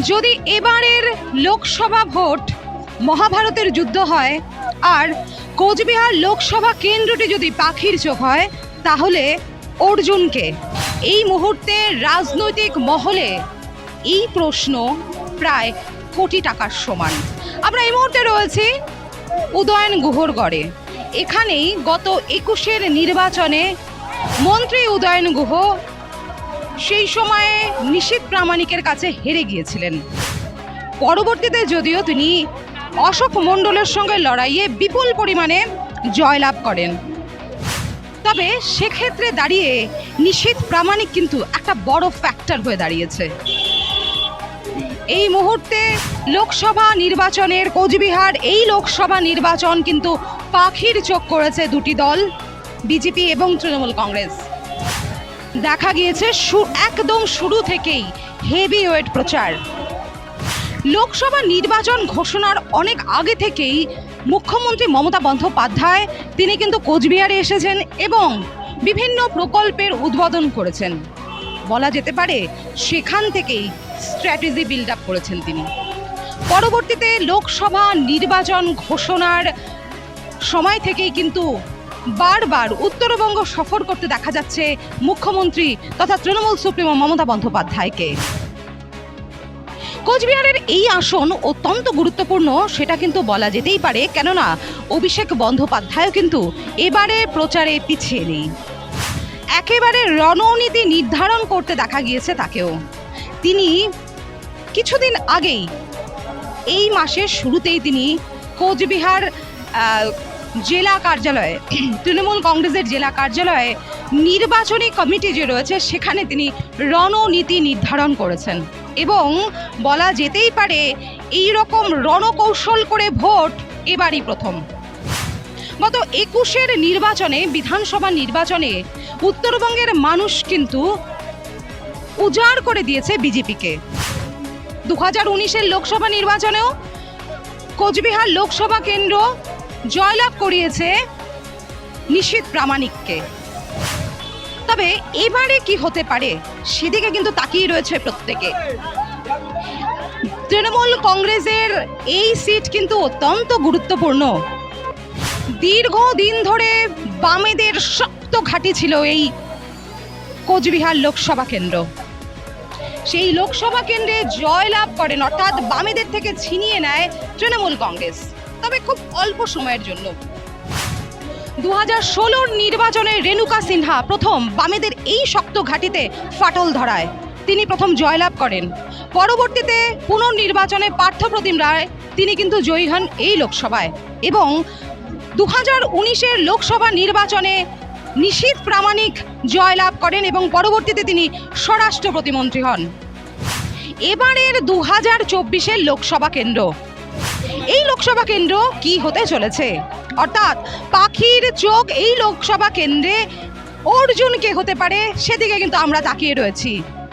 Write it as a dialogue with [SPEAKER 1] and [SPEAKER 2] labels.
[SPEAKER 1] যদি এবারের লোকসভা ভোট মহাভারতের যুদ্ধ হয় আর কোচবিহার লোকসভা কেন্দ্রটি যদি পাখির চোখ হয়, তাহলে অর্জুনকে এই মুহূর্তে রাজনৈতিক মহলে এই প্রশ্ন প্রায় কোটি টাকার সমান। আমরা এই মুহূর্তে রয়েছি উদয়ন গুহর গড়ে এখানেই গত একুশের নির্বাচনে মন্ত্রী উদয়ন গুহ সেই সময়ে নিশীত প্রামাণিকের কাছে হেরে গিয়েছিলেন। পরবর্তীতে যদিও তিনি অশোক মণ্ডলের সঙ্গে লড়াইয়ে বিপুল পরিমাণে জয়লাভ করেন। তবে সেক্ষেত্রে দাঁড়িয়ে নিশীত প্রামাণিক কিন্তু একটা বড় ফ্যাক্টর হয়ে দাঁড়িয়েছে। এই মুহূর্তে লোকসভা নির্বাচনের কোচবিহার, এই লোকসভা নির্বাচন কিন্তু পাখির চোখ করেছে দুটি দল, বিজেপি এবং তৃণমূল কংগ্রেস। দেখা গিয়েছে একদম শুরু থেকেই হেভি ওয়েট প্রচার। লোকসভা নির্বাচন ঘোষণার অনেক আগে থেকেই মুখ্যমন্ত্রী মমতা বন্দ্যোপাধ্যায়, তিনি কিন্তু কোচবিহারে এসেছেন এবং বিভিন্ন প্রকল্পের উদ্বোধন করেছেন। বলা যেতে পারে সেখান থেকেই স্ট্র্যাটেজি বিল্ড আপ করেছেন তিনি। পরবর্তীতে লোকসভা নির্বাচন ঘোষণার সময় থেকেই কিন্তু বারবার উত্তরবঙ্গ সফর করতে দেখা যাচ্ছে মুখ্যমন্ত্রী তথা তৃণমূল সুপ্রিমো মমতা বন্দ্যোপাধ্যায়কে। কোচবিহারের এই আসন অত্যন্ত গুরুত্বপূর্ণ, সেটা কিন্তু বলা যেতেই পারে, কেননা অভিষেক বন্দ্যোপাধ্যায়ও কিন্তু এবারে প্রচারে পিছিয়ে নেই। একেবারে রণনীতি নির্ধারণ করতে দেখা গিয়েছে তাকেও। তিনি কিছুদিন আগেই, এই মাসের শুরুতেই তিনি কোচবিহার জেলা কার্যালয়ে, তৃণমূল কংগ্রেসের জেলা কার্যালয়ে নির্বাচনী কমিটি যে রয়েছে, সেখানে তিনি রণনীতি নির্ধারণ করেছেন। এবং বলা যেতেই পারে এই রকম রণকৌশল করে ভোট এবারই প্রথম। গত একুশের নির্বাচনে, বিধানসভা নির্বাচনে উত্তরবঙ্গের মানুষ কিন্তু উজাড় করে দিয়েছে বিজেপিকে। দু হাজার উনিশের লোকসভা নির্বাচনেও কোচবিহার লোকসভা কেন্দ্র জয়লাভ করিয়েছে নিশীত প্রামাণিককে। তবে এবারে কি হতে পারে, সেদিকে কিন্তু তাকিয়ে রয়েছে প্রত্যেকে। তৃণমূল কংগ্রেসের এই সিট কিন্তু অত্যন্ত গুরুত্বপূর্ণ। দীর্ঘদিন ধরে বামেদের শক্ত ঘাঁটি ছিল এই কোচবিহার লোকসভা কেন্দ্র। সেই লোকসভা কেন্দ্রে জয়লাভ করেন, অর্থাৎ বামেদের থেকে ছিনিয়ে নেয় তৃণমূল কংগ্রেস। তবে খুব অল্প সময়ের জন্য। দু হাজার ষোলোর নির্বাচনে রেণুকা সিনহা প্রথম বামেদের এই শক্ত ঘাঁটিতে ফাটল ধরায়। তিনি প্রথম জয়লাভ করেন। পরবর্তীতে পুনর্নির্বাচনে পার্থপ্রতিম রায়, তিনি কিন্তু জয়ী হন এই লোকসভায়। এবং দু হাজার উনিশের লোকসভা নির্বাচনে নিশীত প্রামাণিক জয়লাভ করেন এবং পরবর্তীতে তিনি স্বরাষ্ট্র প্রতিমন্ত্রী হন। এবারের দু হাজার চব্বিশের লোকসভা কেন্দ্র। এই লোকসভা কেন্দ্র কি হতে চলেছে? অর্থাৎ পাখির চোখ এই লোকসভা কেন্দ্রে অর্জুন কে হতে পারে, সেদিকে কিন্তু আমরা তাকিয়ে রয়েছি।